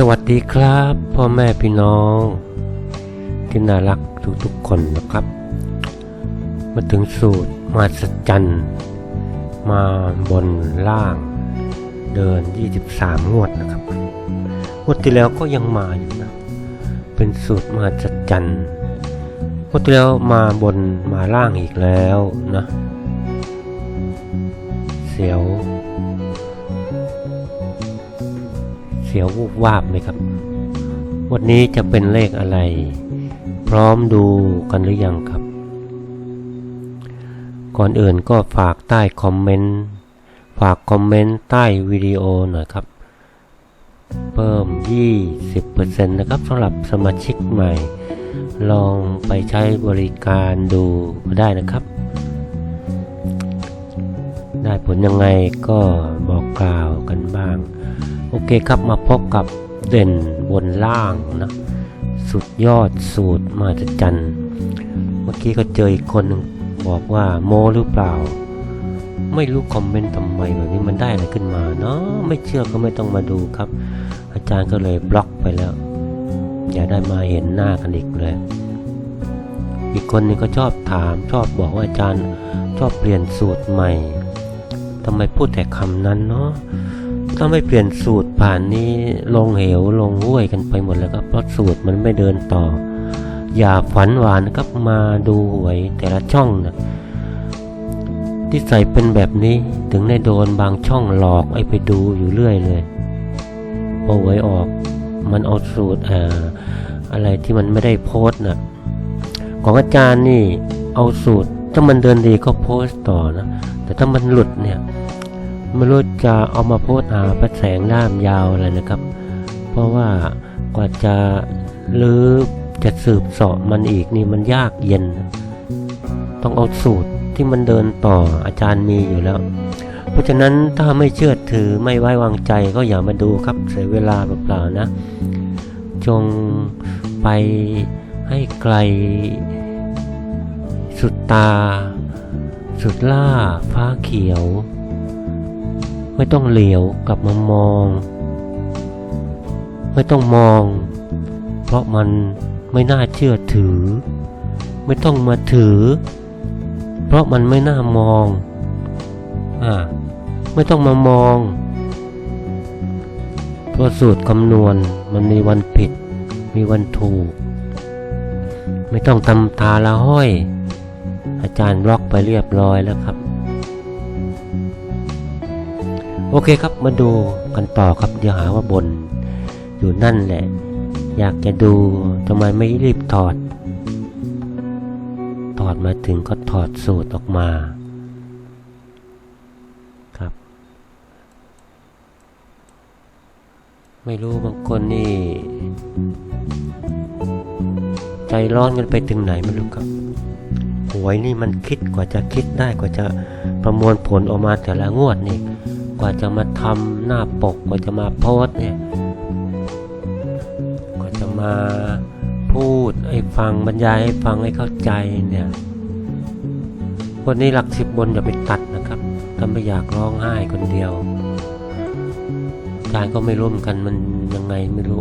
สวัสดีครับพ่อแม่พี่น้อง ที่น่ารักทุกๆคนนะครับ มาถึงสูตรมาสจันมาบนล่าง เดิน 23 งวดนะครับงวดที่แล้วก็ยังมาอยู่นะ เป็นสูตรมาสจันงวดที่แล้วมาบนมาล่างอีกแล้วนะ เสียว เสียววูบวาบไหมครับ วันนี้จะเป็นเลขอะไร พร้อมดูกันหรือยังครับ ก่อนอื่นก็ฝากใต้คอมเมนต์ ฝากคอมเมนต์ใต้วิดีโอหน่อยครับ เพิ่ม 20%นะครับสำหรับสมาชิกใหม่ ลองไปใช้บริการดูก็ได้นะครับได้ผลยังไงก็บอกกล่าวกันบ้าง โอเคครับมาพบกับเด่นบนล่างนะสุดยอดสูตรมาจัจันเมื่อกี้ก็เจออีกคนนึงบอกว่าโมหรือเปล่า ไม่รู้คอมเมนต์ทำไมแบบนี้มันได้อะไรขึ้นมาเนาะไม่เชื่อก็ไม่ต้องมาดูครับ อาจารย์ก็เลยบล็อกไปแล้ว อย่าได้มาเห็นหน้ากันอีกเลย อีกคนนึงก็ชอบถามชอบบอกว่าอาจารย์ชอบเปลี่ยนสูตรใหม่ทำไมพูดแต่คำนั้นเนาะ ถ้าไม่เปลี่ยนสูตรป่านนี้ลงเหวลงห้วยกันไปหมดแล้วครับเพราะสูตรมันไม่เดินต่อ อย่าฝันหวานครับมาดูหวยแต่ละช่องนะที่ใส่เป็นแบบนี้ถึงได้โดนบางช่องหลอกไอ้ไปดูอยู่เรื่อยเลยพอหวยออก มันเอาสูตรอ่าอะไรที่มันไม่ได้โพสต์นะของอาจารย์นี่เอาสูตรถ้ามันเดินดีก็โพสต์ต่อนะ แต่ถ้ามันหลุดเนี่ย ไม่รู้จะเอามาโพสหาพระแสงด้ามยาวอะไรนะครับ เพราะว่ากว่าจะหรือจะสืบเสอบมันอีกนี่มันยากเย็น ต้องเอาสูตรที่มันเดินต่ออาจารย์มีอยู่แล้ว เพราะฉะนั้นถ้าไม่เชื่อถือไม่ไว้วางใจก็อย่ามาดูครับเสียเวลาเปล่าๆนะ จงไปให้ไกล สุดตา สุดล่า ฟ้าเขียว ไม่ต้องเหลียวกลับมามอง ไม่ต้องมอง เพราะมันไม่น่าเชื่อถือ ไม่ต้องมาถือ เพราะมันไม่น่ามองอ่าไม่ต้องมามองเพราะสูตรคำนวณมันมีวันผิด มีวันถูก ไม่ต้องตำตาละห้อย อาจารย์บล็อกไปเรียบร้อยแล้วครับ โอเคครับมาดูกันต่อครับเดี๋ยวหาว่าบน อยู่นั่นแหละ อยากจะดูทำไมไม่รีบถอด ถอดมาถึงก็ถอดสูตรออกมาครับ ไม่รู้บางคนนี่ ใจร้อนกันไปถึงไหนไม่รู้ครับหวยนี่มันคิดกว่าจะคิดได้กว่าจะประมวลผลออกมาแต่ละงวดนี่ กว่าจะมาทำหน้าปก กว่าจะมาโพสเนี่ยกว่าจะมาพูดให้ฟังบรรยายให้ฟังให้เข้าใจเนี่ยวันนี้หลักสิบบนอย่าไปตัดนะครับถ้าไม่อยากร้องไห้คนเดียวอาจารก็ไม่ร่วมกันมันยังไงไม่รู้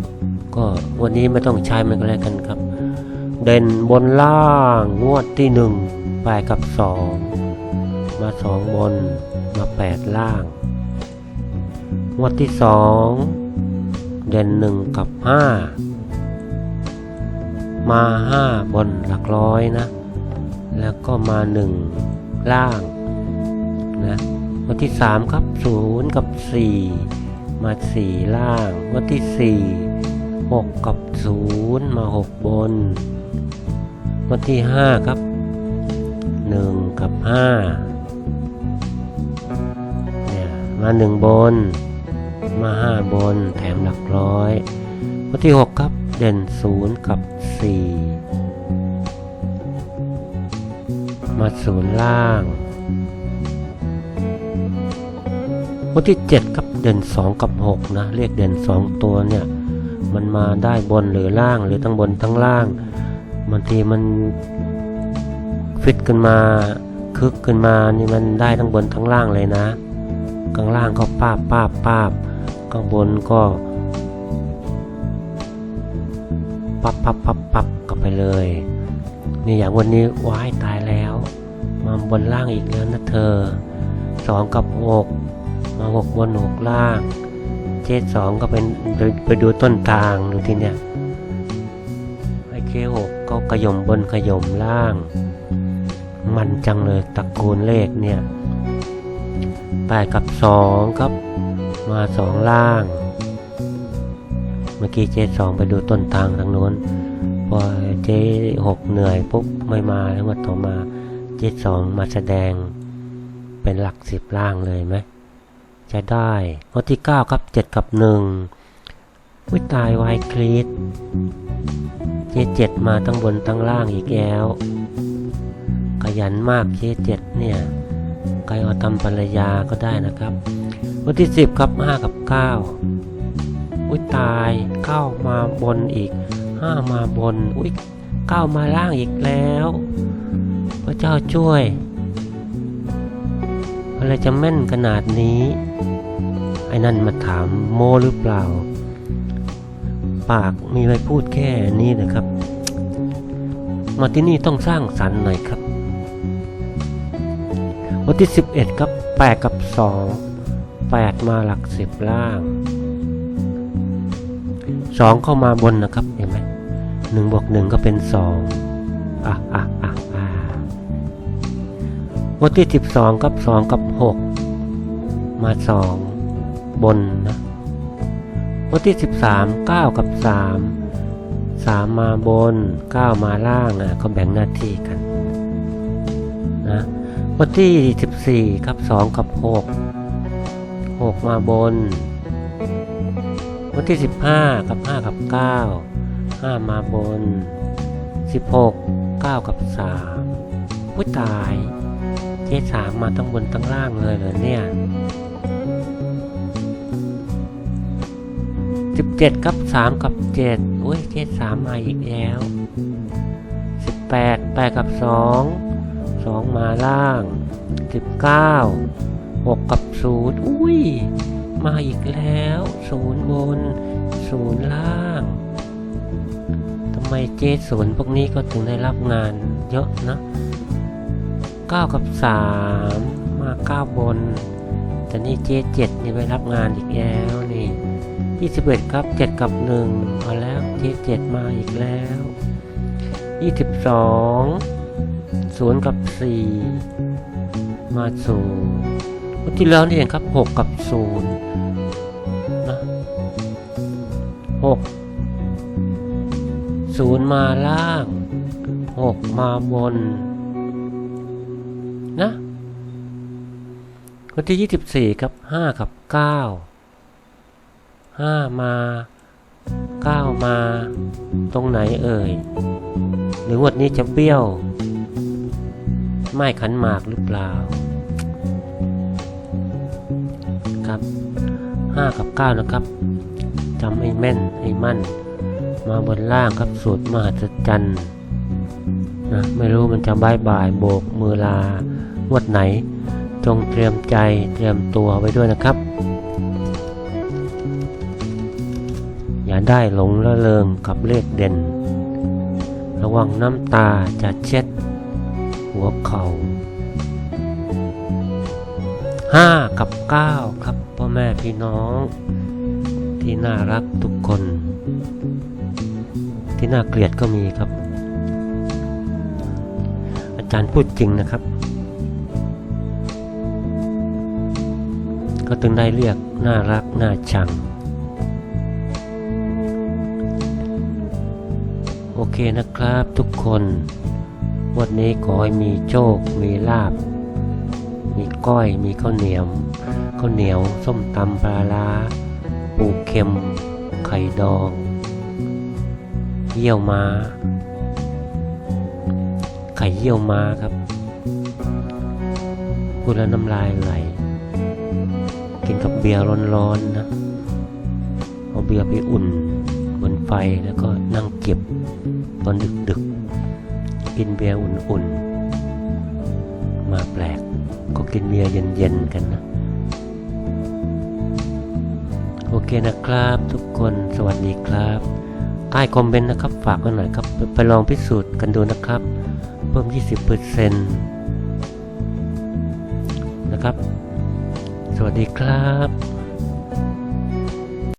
ก็วันนี้ไม่ต้องใช้มันก็แล้วกันครับ เด่นบนล่างงวดที่หนึ่งแปดกับสองมาสองบนมาแปดล่าง งวดที่สองเด่นหนึ่งกับห้ามาห้าบนหลักร้อยนะ แล้วก็มาหนึ่งล่างนะวันที่สามครับศูนย์กับสี่มาสี่ล่าง วันที่สี่หกกับศูนย์มาหกบน วันที่ห้าครับหนึ่งกับห้าเนี่ยมาหนึ่งบน มาห้าบนแถมหลักร้อยวันที่หกครับ เด่นศูนย์กับสี่มาศูนย์ล่างวันที่เจ็ดครับเด่นสองกับหกนะเรียกเด่นสองตัวเนี่ย มันมาได้บนหรือล่างหรือทั้งบนทั้งล่างบางทีมันฟิตขึ้นมาคึกขึ้นมานี่มันได้ทั้งบนทั้งล่างเลยนะข้างล่างก็ป้าบป้าบป้าบ ข้างบนก็ปับปับปับปับกลับไปเลย นี่อย่างวันนี้ว้ายตายแล้ว มาบนล่างอีกแล้วนะเธอสองกับหกมาหกบนหกล่างเจ็ดสองก็เป็นไปไปดูต้นทางดูที่เนี่ยไอ้เคหกก็ขยมบนขยมล่าง มันจังเลยตระกูลเลขเนี่ยแปดกับสองครับ มาสองล่าง เมื่อกี้เจสองไปดูต้นทางทางโน้น พอเจหกเหนื่อยปุ๊บไม่มาแล้วมาต่อมาเจสองมาแสดงเป็นหลักสิบล่างเลยไหมจะได้วันที่เก้าครับเจ็ดกับหนึ่งวิตายวายคลีดเจเจ็ดมาทั้งบนทั้งล่างอีกแล้ว ขยันมากเจเจ็ดเนี่ยใครเอาทำภรรยาก็ได้นะครับ วันที่สิบครับห้ากับเก้าอุ้ยตายเก้ามาบนอีกห้ามาบน อุ้ยเก้ามาล่างอีกแล้ว พระเจ้าช่วย อะไรจะแม่นขนาดนี้ ไอ้นั่นมาถามโมหรือเปล่า ปากมีไว้พูดแค่นี้นะครับ มาที่นี่ต้องสร้างสรรค์หน่อยครับ วันที่ 11 ครับ 8 กับ 2 8 มาหลักสิบล่าง 2 เข้ามาบนนะครับเห็นไหมหนึ่งบวกหนึ่งก็เป็น2อะอะอะอะวันที่12กับ2กับ6มา2บนนะวันที่13 9กับ3 3มาบน9มาล่างอะก็แบ่งหน้าที่กันนะวันที่14ครับ2กับ6 6 มาบน วันที่ 15 กับ 5 กับ 9 5 มาบน 16 9 กับ 3 ผู้ตายเจ๊สามมาทั้งบนทั้งล่างเลยเหรอเนี่ย 17 กับ 3 กับ 7 อุ้ยเจ๊สามมาอีกแล้ว 18 8 กับ2สองมาล่างสิ บเก้าหกกับศูนย์อุ้ย มาอีกแล้วศูนย์บนศูนย์ล่างทำไมเจศูนย์พวกนี้ก็ถึงได้รับงานเยอะนะเก้ากับสามมาเก้าบน แต่นี่เจเจ็ดนี่ไปรับงานอีกแล้วนี่ยี่สิบเอ็ดครับเจ็ดกับหนึ่งมาแล้วเจเจ็ดมาอีกแล้วยี่สิบสองศูนย์กับสี่มาศูนย์ วันที่แล้วนี่เองครับหกกับศูนย์นะหกศูนย์มาล่างหกมาบน นะ วันที่ยี่สิบสี่ครับห้ากับเก้าห้ามาเก้ามา ตรงไหนเอ่ย หรือวันนี้จะเบี้ยว ไม่ขันหมากหรือเปล่า ครับห้ากับเก้านะครับจำให้แม่นให้มั่น มาบนล่างครับสูตรมหัศจรรย์นะไม่รู้มันจะบายบายโบกมือลางวดไหน จงเตรียมใจเตรียมตัวไว้ด้วยนะครับ อย่าได้หลงละเลงกับเลขเด่น ระวังน้ำตาจะเช็ด หัวเขา่า ห้ากับเก้าครับพ่อแม่พี่น้อง ที่น่ารักทุกคน ที่น่าเกลียดก็มีครับ อาจารย์พูดจริงนะครับ ก็ถึงได้เรียกน่ารักน่าชัง โอเคนะครับทุกคน วันนี้ขอให้มีโชค มีลาบ มีก้อยมีข้าวเหนียวข้าวเหนียวส้มตำปลาลาปูเค็ม ไข่ดอง เยี่ยวม้า ไข่เยี่ยวม้าครับพูดแล้วน้ำลายไหล กินกับเบียร์ร้อนๆนะ เอาเบียร์ไปอุ่นบนไฟแล้วก็นั่งเก็บตอนดึกๆ กินเบียร์อุ่นๆ มาแปลก ก็กินเบียร์เย็นๆกันนะ โอเคนะครับทุกคนสวัสดีครับ ใต้คอมเมนต์นะครับ ฝากกันหน่อยครับ ไปไปลองพิสูจน์กันดูนะครับ เพิ่ม 20%นะครับ สวัสดีครับ